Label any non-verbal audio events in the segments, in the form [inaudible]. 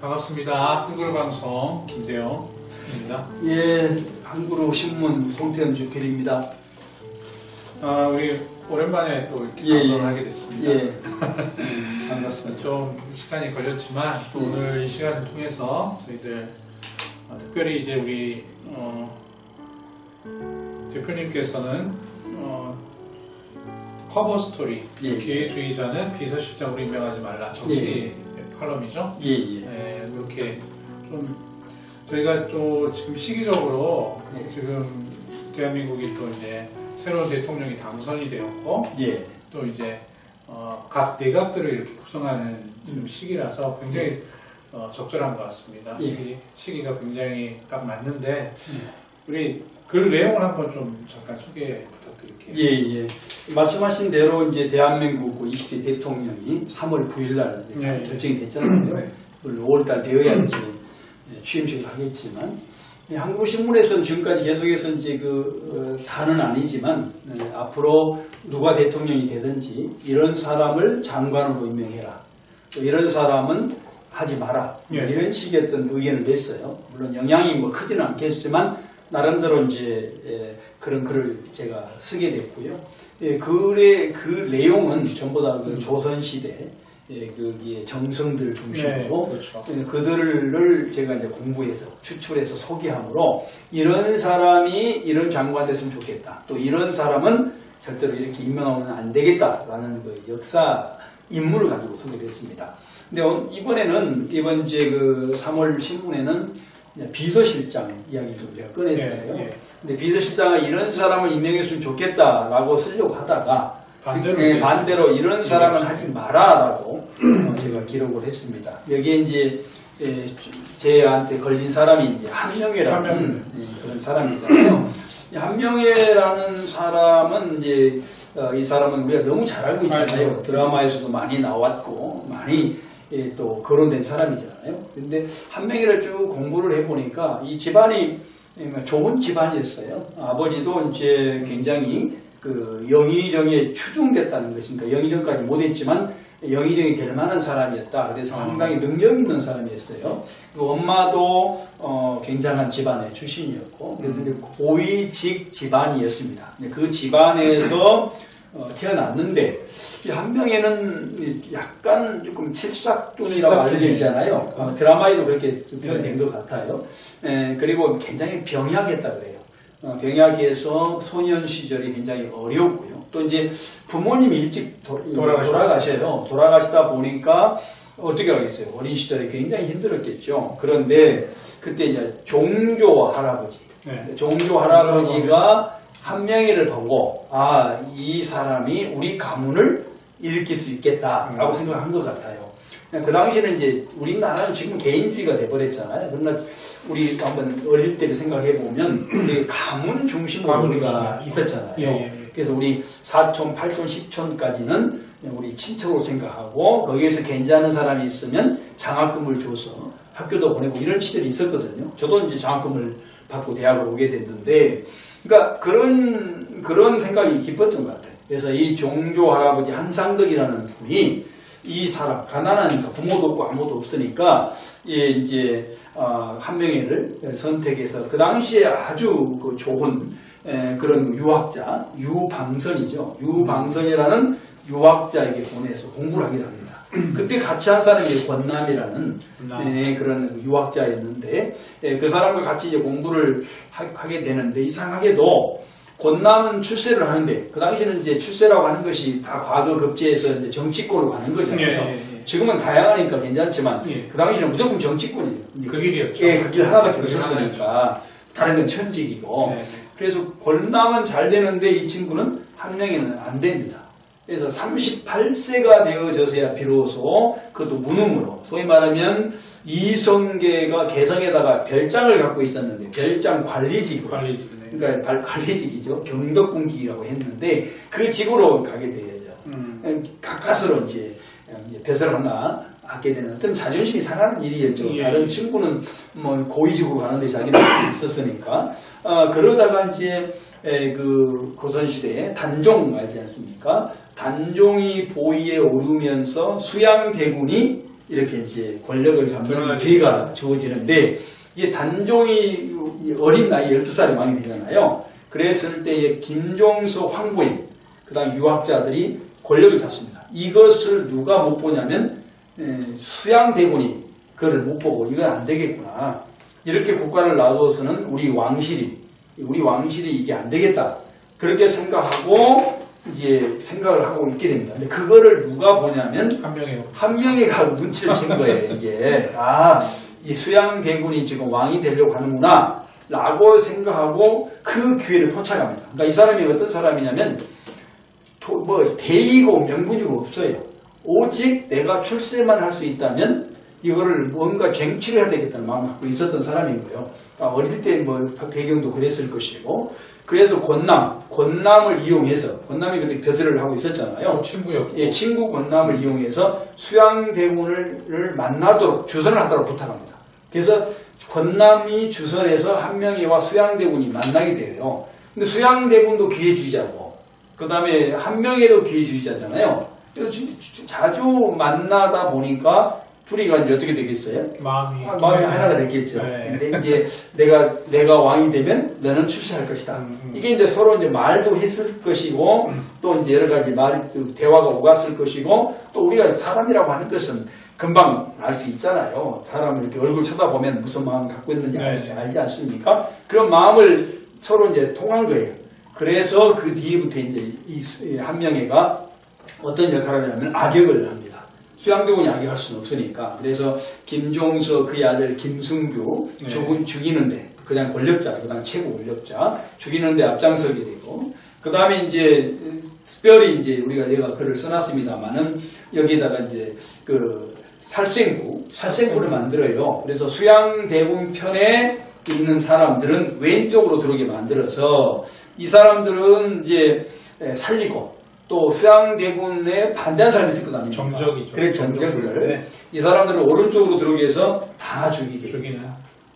반갑습니다. 한글 방송 김대영입니다. 예, 한국어 신문 송태현 주필입니다. 아, 우리 오랜만에 또 이렇게 예, 방송을 예. 하게 됐습니다. 예, [laughs] 반갑습니다. 좀 시간이 걸렸지만 또 예. 오늘 이 시간을 통해서 저희들 어, 특별히 이제 우리 어, 대표님께서는 어, 커버 스토리 예. 기회주의자는 비서실장으로 임명하지 말라 정치 칼럼이죠. 예, 예. 네, 이렇게 좀 저희가 또 지금 시기적으로 네. 지금 대한민국이 또 이제 새로운 대통령이 당선이 되었고 예, 또 이제 어, 각 내각들을 이렇게 구성하는 지금 시기라서 굉장히 어, 적절한 것 같습니다. 예. 시기, 시기가 굉장히 딱 맞는데 우리 글 내용을 한번 좀 잠깐 소개 부탁드릴게요. 예, 예. 말씀하신 대로 이제 대한민국 20대 대통령이 3월 9일 날 네. 결정이 됐잖아요. 네. 물론 5월 달 되어야지 예, 취임식을 하겠지만 예, 한국신문에서는 지금까지 계속해서 이제 그 어, 다는 아니지만 예, 앞으로 누가 대통령이 되든지 이런 사람을 장관으로 임명해라. 또 이런 사람은 하지 마라. 뭐 예. 이런 식의 어떤 의견을 냈어요. 물론 영향이 뭐 크지는 않겠지만 나름대로 이제 예, 그런 글을 제가 쓰게 됐고요. 예, 글의 그 내용은 전부 다 그 조선 시대 예, 그기에 정성들 중심으로 네, 그렇죠. 예, 그들을 제가 이제 공부해서 추출해서 소개함으로 이런 사람이 이런 장관 됐으면 좋겠다. 또 이런 사람은 절대로 이렇게 임명하면 안 되겠다라는 그 역사 인물을 가지고 소개를 했습니다. 근데 오- 이번에는 이번 이제 그 3월 신문에는 비서실장 이야기를 좀 내가 꺼냈어요. 예, 예. 근데 비서실장은 이런 사람을 임명했으면 좋겠다라고 쓰려고 하다가 반대로 예, 반대로 이런 사람은 하지 마라라고 어, [clears throat] 제가 기록을 했습니다. 여기에 이제 예, 제한테 걸린 사람이 이제 한명회라는 한명회. 예, 그런 사람이잖아요. 이 한명회라는 사람은 이제 어, 이 사람은 우리가 너무 잘 알고 있잖아요. 드라마에서도 많이 나왔고 많이 예, 또 거론된 사람이잖아요. 근데 한명회를 쭉 공부를 해보니까 이 집안이 예, 좋은 집안이었어요. 아버지도 이제 굉장히 그 영의정에 추종됐다는 것이니까 영의정까지 못했지만 영의정이 될 만한 사람이었다. 그래서 어. 상당히 능력 있는 사람이었어요. 그리고 엄마도 어, 굉장한 집안의 출신이었고 그래서 이제 고위직 집안이었습니다. 그 집안에서 어, 태어났는데 이한 명에는 약간 조금 칠삭종이라고 칠삭종이. 알려져 있잖아요. 어, 드라마에도 그렇게 표현된 것 같아요. 에, 그리고 굉장히 병약했다 그래요. 어, 병약해서 소년 시절이 굉장히 어려웠고요. 또 이제 부모님이 일찍 도. 돌아가셔요. 돌아가시다 보니까 어떻게 하겠어요? 어린 시절에 굉장히 힘들었겠죠. 그런데 그때 이제 종조 할아버지, 네. 종조 할아버지가 한 명의를 보고 아 이 사람이 우리 가문을 일으킬 수 있겠다라고 음. 생각한 것 같아요. 그 당시에는 이제 우리나라는 지금 개인주의가 돼버렸잖아요. 그러나 우리 한번 어릴 때를 생각해 보면 되게 가문 중심으로 가문 우리가. 있었잖아요. 예, 예, 예. 그래서 우리 4촌, 8촌, 10촌까지는 우리 친척으로 생각하고 거기에서 괜찮은 사람이 있으면 장학금을 줘서 학교도 보내고 이런 시절이 있었거든요. 저도 이제 장학금을 받고 대학을 오게 됐는데, 그러니까 그런 그런 생각이 깊었던 것 같아요. 그래서 이 종조 할아버지 한상덕이라는 분이 이 사람 가난하니까 부모도 없고 아무도 없으니까 예, 이제 어, 한 명의를 선택해서 그 당시에 아주 그 좋은 에, 그런 유학자 유방선이죠. 유방선이라는 유학자에게 보내서 공부를 하게 됩니다. [clears throat] 그때 같이 한 사람이 권남이라는 권남. 예, 그런 그 유학자였는데 예, 그 사람과 같이 이제 공부를 하, 게 되는데 이상하게도 권남은 출세를 하는데 그 당시에는 이제 출세라고 하는 것이 다 과거 급제에서 이제 정치권으로 가는 거잖아요. 예. 지금은 다양하니까 괜찮지만 예. 그 당시에는 무조건 정치권이에요. 그 길이었죠. 예, 그 길 하나밖에 그길 없었으니까 다른 건 천직이고 네, 네. 그래서 권남은 잘 되는데 이 친구는 한 명에는 안 됩니다. 그래서 38세가 되어져서야 비로소 그것도 무능으로 소위 말하면 이성계가 개성에다가 별장을 갖고 있었는데 별장 관리직으로 관리직이네. 그러니까 발- 관리직이죠 경덕궁직이라고 했는데 그 직으로 가게 되죠. 음. 가까스로 이제 벼슬 하나 하게 되는 어떤 자존심이 상하는 일이었죠. 예. 다른 친구는 뭐 고위직으로 가는데 자기는 [coughs] 있었으니까. 어, 그러다가 이제 에, 그 고선시대에 단종 알지 않습니까? 단종이 보위에 오르면서 수양대군이 이렇게 이제 권력을 잡는 기회가 주어지는데 이게 단종이 어린 나이 12살이 많이 되잖아요. 그랬을 때에 김종서 황보임 그 다음 유학자들이 권력을 잡습니다. 이것을 누가 못 보냐면 에, 수양대군이 그걸 못 보고 이건 안 되겠구나. 이렇게 국가를 놔둬서는 우리 왕실이 우리 왕실이 이게 안 되겠다. 그렇게 생각하고 이제 생각을 하고 있게 됩니다. 근데 그거를 누가 보냐면 한 명의 한 명이 가고 눈치를 챈 거예요, 이게. 아, 이 수양 대군이 지금 왕이 되려고 하는구나. 라고 생각하고 그 기회를 포착합니다. 그러니까 이 사람이 어떤 사람이냐면, 도- 뭐, 대의고 명분이고 없어요. 오직 내가 출세만 할 수 있다면, 이거를 뭔가 쟁취를 해야 되겠다는 마음을 갖고 있었던 거예요. 그러니까 어릴 때 뭐 배경도 그랬을 것이고, 그래서 권남, 권남을 이용해서, 권남이 그때 벼슬을 하고 있었잖아요. 또 친구였고 예, 친구 권남을 이용해서 수양대군을 만나도록 주선을 하도록 부탁합니다. 그래서 권남이 주선해서 한명희와 수양대군이 만나게 돼요. 근데 수양대군도 기회주의자고, 그 다음에 한명희도 기회주의자잖아요. 그래서 자주 만나다 보니까 둘이가 이제 어떻게 되겠어요? 마음이 아, 마음이 하나가 됐겠죠. 네. 근데 이제 내가 내가 왕이 되면 너는 출세할 것이다. 음, 음. 이게 이제 서로 이제 말도 했을 것이고 또 이제 여러 가지 말이 또 대화가 오갔을 것이고 또 우리가 사람이라고 하는 것은 금방 알 수 있잖아요. 사람을 이렇게 얼굴 쳐다보면 무슨 마음을 갖고 있는지 알 수- 네. 알지 않습니까? 그런 마음을 서로 이제 통한 거예요. 그래서 그 뒤부터 이제 이 수- 이 한명회가 어떤 역할을 하냐면 악역을 합니다. 수양대군이 악역할 수는 없으니까. 그래서 김종서 그의 아들 김승규 네. 죽은, 죽이는데 그냥 권력자, 그다음 최고 권력자 죽이는데 앞장서게 되고 그 다음에 이제 특별히 이제 우리가 내가 글을 써놨습니다만은 여기에다가 이제 그 살생부, 살생부를 만들어요. 그래서 수양대군 편에 있는 사람들은 왼쪽으로 들어오게 만들어서 이 사람들은 이제 에, 살리고 또 수양대군에 반대하는 사람이 있을 거 아닙니까? 정적이죠. 그래 정적들. 정적들. 이 사람들을 오른쪽으로 들어오게 해서 다 죽이게. 죽이는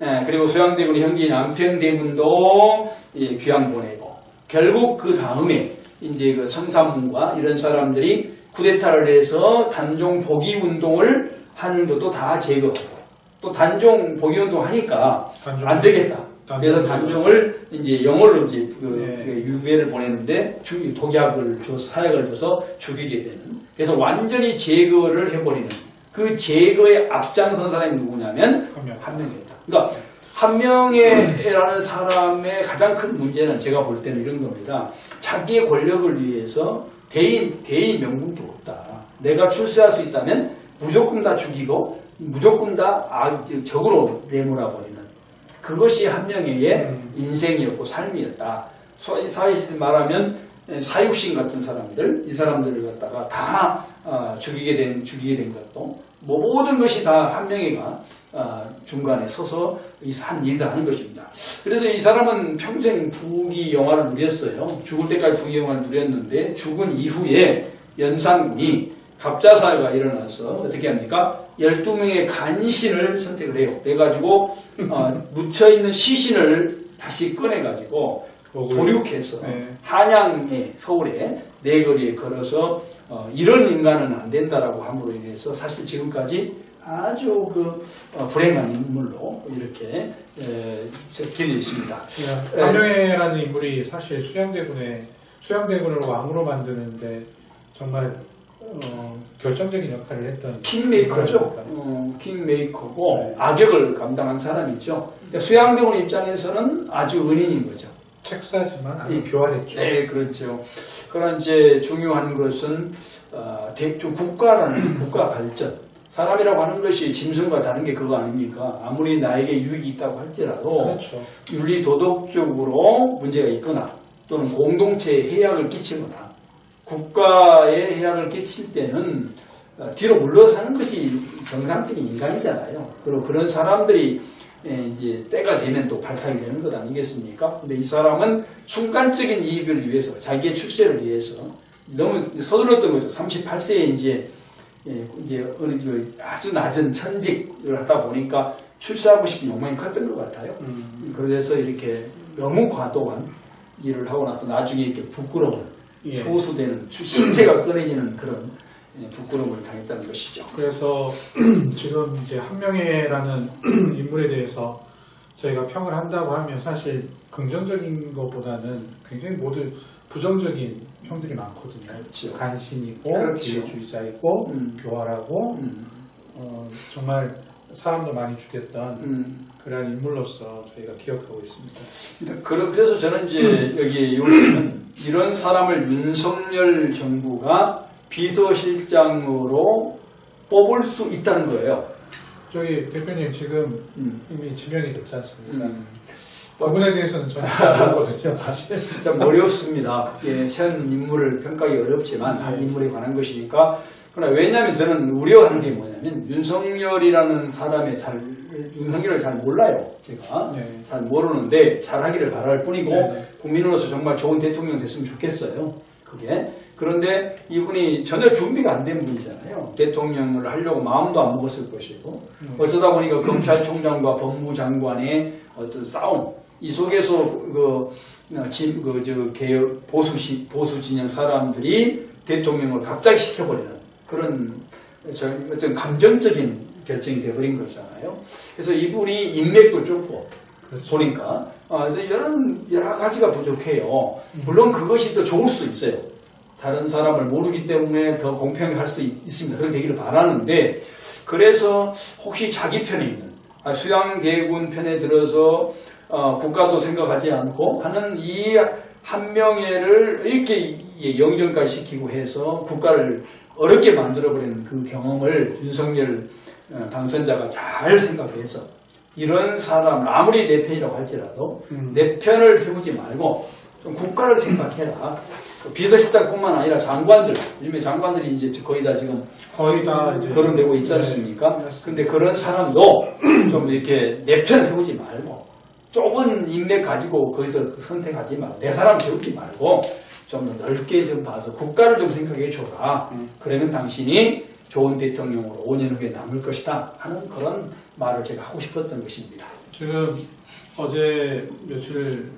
예, 그리고 수양대군 형제인 안평대군도 예, 귀양 보내고 결국 그 다음에 이제 그 성삼문과 이런 사람들이 쿠데타를 해서 단종 복위 운동을 하는 것도 다 제거하고 또 단종 복위 운동 하니까 단종. 안 되겠다. 그래서. 단종을 이제 영어로 이제 그 네. 그 유배를 보냈는데 주- 독약을 줘 사약을 줘서 죽이게 되는. 그래서 완전히 제거를 해버리는 그 제거에 앞장선 사람이 누구냐면 한 명. 한 명이었다. 그러니까 한 명의라는 사람의 가장 큰 문제는 제가 볼 때는 이런 겁니다. 자기의 권력을 위해서 대인 대인 명분도 없다. 내가 출세할 수 있다면 무조건 다 죽이고 무조건 다 악- 적으로 내몰아 버리는 그것이 한 명의 음. 인생이었고 삶이었다. 소- 사실 말하면 사육신 같은 사람들, 이 사람들을 갖다가 다 어, 죽이게 된 죽이게 된 것도 뭐 모든 것이 다 한 명이가 어, 중간에 서서 이한 일을 하는 것입니다. 그래서 이 사람은 평생 부귀 영화를 누렸어요. 죽을 때까지 부귀 영화를 누렸는데 죽은 이후에 연산군이 갑자사가 일어나서 어떻게 합니까? 12명의 간신을 선택을 해요. 그래가지고 어, 묻혀있는 시신을 다시 꺼내가지고 도륙해서 네. 한양에 서울에 내거리에 걸어서 어, 이런 인간은 안 된다라고 함으로 인해서 사실 지금까지 아주 그 어, 불행한 인물로 이렇게 에, 적혀져 있습니다. 네. 한명회라는 인물이 사실 수양대군의 수양대군을 왕으로 만드는데 정말 어, 결정적인 역할을 했던 킹메이커죠. 어, 킹메이커고 네. 악역을 감당한 사람이죠. 그러니까 수양대군 입장에서는 아주 은인인 거죠. 책사지만 아주 예. 교활했죠. 네, 그렇죠. 그러나 이제 중요한 것은 어, 대- 좀 국가라는 [clears throat] 국가 발전. 사람이라고 하는 것이 짐승과 다른 게 그거 아닙니까? 아무리 나에게 유익이 있다고 할지라도 그렇죠. 윤리 도덕적으로 문제가 있거나 또는 공동체에 해악을 끼치거나 국가에 해악을 끼칠 때는 어, 뒤로 물러서는 것이 정상적인 인간이잖아요. 그리고 그런 사람들이 에, 이제 때가 되면 또 발탁이 되는 것 아니겠습니까? 근데 이 사람은 순간적인 이익을 위해서 자기의 출세를 위해서 너무 서둘렀던 거죠. 38세에 이제 예, 이제 어느 그 아주 낮은 천직을 하다 보니까 출세하고 싶은 욕망이 컸던 것 같아요. 음, 그래서 이렇게 너무 과도한 일을 하고 나서 나중에 이렇게 부끄러운 예. 소수되는 주- 신체가 꺼내지는 그런 예, 부끄러움을 당했다는 것이죠. 그래서 [clears throat] 지금 이제 한명회라는 [clears throat] 인물에 대해서 저희가 평을 한다고 하면 사실 긍정적인 것보다는 굉장히 모두 부정적인 평들이 많거든요. 그렇죠. 간신이고 그렇죠. 기회주의자이고 음. 교활하고 음, 어, 정말 사람도 많이 죽였던 음. 그러한 인물로서 저희가 기억하고 있습니다. 일단 그러- 그래서 저는 이제 여기 요즘은 이런 사람을 윤석열 정부가 비서실장으로 뽑을 수 있다는 거예요. 저기 대표님 지금 음. 이미 지명이 됐지 않습니까? 음. 그분에 대해서는 [laughs] 잘 모르거든요, 사실. 좀 어렵습니다. 예, 현 인물을 평가하기 어렵지만 한 네. 인물에 관한 것이니까. 그러나 왜냐하면 저는 우려하는 게 뭐냐면 윤석열이라는 사람의 잘 윤석열을 잘 몰라요. 제가 네. 잘 모르는데 잘하기를 바랄 뿐이고 네, 네. 국민으로서 정말 좋은 대통령 됐으면 좋겠어요. 그게 그런데 이분이 전혀 준비가 안 된 분이잖아요. 대통령을 하려고 마음도 안 먹었을 것이고 음. 어쩌다 보니까 검찰총장과 법무장관의 어떤 싸움 이 속에서 그, 어, 진, 그, 저, 개혁, 보수, 시, 보수 진영 사람들이 대통령을 갑자기 시켜버리는 그런 저, 어떤 감정적인 결정이 돼버린 거잖아요. 그래서 이분이 인맥도 좁고 그렇죠. 보니까 아, 여러, 여러 가지가 부족해요. 물론 그것이 더 좋을 수 있어요. 다른 사람을 모르기 때문에 더 공평히 할 수 있습니다. 그렇게 되기를 바라는데 그래서 혹시 자기 편에 있는 아, 수양대군 편에 들어서 어, 국가도 생각하지 않고 하는 이 한 명예를 이렇게 이- 영전까지 시키고 해서 국가를 어렵게 만들어버리는 그 경험을 윤석열 어, 당선자가 잘 생각해서 이런 사람을 아무리 내 편이라고 할지라도 음. 내 편을 세우지 말고 좀 국가를 생각해라. 그 비서실장뿐만 아니라 장관들, 요즘에 장관들이 이제 거의 다 지금 거의 다 이제 거론되고 있지 네, 않습니까? 맞습니다. 근데 그런 사람도 [clears throat] 좀 이렇게 내 편 세우지 말고 좁은 인맥 가지고 거기서 선택하지 말고 내 사람 세우지 말고 좀 더 넓게 좀 봐서 국가를 좀 생각해 줘라. 음. 그러면 당신이 좋은 대통령으로 5년 후에 남을 것이다 하는 그런 말을 제가 하고 싶었던 것입니다. 지금 어제 며칠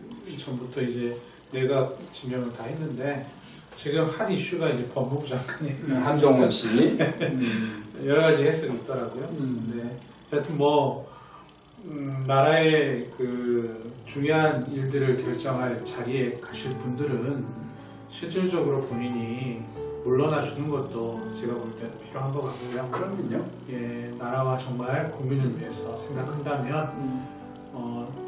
전부터 이제 내가 지명을 다 했는데 지금 한 이슈가 이제 법무부 장관이 한동훈 씨. [laughs] 음, 여러 가지 해석이 있더라고요. 음. 네. 여하튼 뭐 음, 나라의 그 중요한 일들을 결정할 자리에 가실 분들은 실질적으로 본인이 물러나 주는 것도 제가 볼 때는 필요한 것 같고요. 그럼요. 예, 나라와 정말 국민을 위해서 생각한다면 음, 어,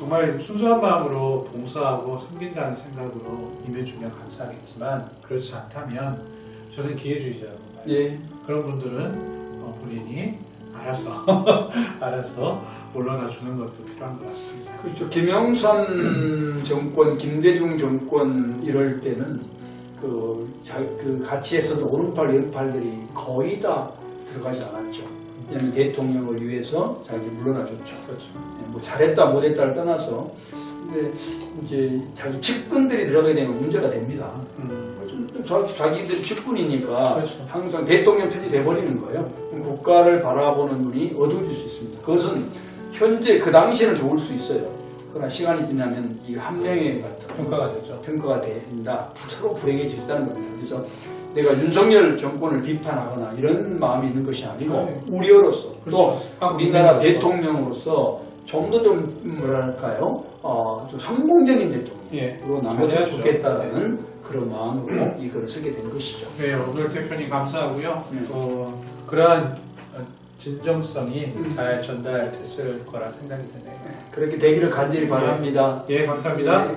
정말 순수한 마음으로 봉사하고 섬긴다는 생각으로 임해주면 감사하겠지만 그렇지 않다면 저는 기회주의자라고 봐요. 예. 그런 분들은 어, 본인이 알아서 [laughs] 알아서 물러나 주는 것도 필요한 것 같습니다. 그렇죠. 김영삼 [clears throat] 정권, 김대중 정권 이럴 때는 그, 자, 그 같이 했었던 오른팔, 왼팔들이 거의 다 들어가지 않았죠. 왜냐하면 대통령을 위해서 자기 물러나 줬죠. 그렇죠. 예, 뭐 잘했다 못했다를 떠나서 근데 이제 자기 측근들이 들어가게 되면 문제가 됩니다. 음, 좀, 좀 자기, 자기들 측근이니까 그렇죠. 항상 대통령 편이 돼버리는 거예요. 국가를 바라보는 눈이 어두워질 수 있습니다. 그것은 현재 그 당시에는 좋을 수 있어요. 그러나 시간이 지나면 이 한 명의 같은 평가가 되죠. 평가가 된다. 서로 불행해질 수 있다는 겁니다. 그래서 내가 윤석열 정권을 비판하거나 이런 마음이 있는 것이 아니고 네. 우리로서 또 그렇죠. 우리나라 국민으로서. 대통령으로서 좀더좀 뭐랄까요, 어, 좀 성공적인 대통령으로 예, 남았으면 잘해야죠. 좋겠다라는 그런 마음으로 이 글을 쓰게 된 것이죠. 네, 오늘 대표님 감사하고요. 네. 또 그러한 어, 진정성이 음. 잘 전달됐을 거라 생각이 드네요. 그렇게 되기를 간절히 바랍니다. 예, 감사합니다. 네,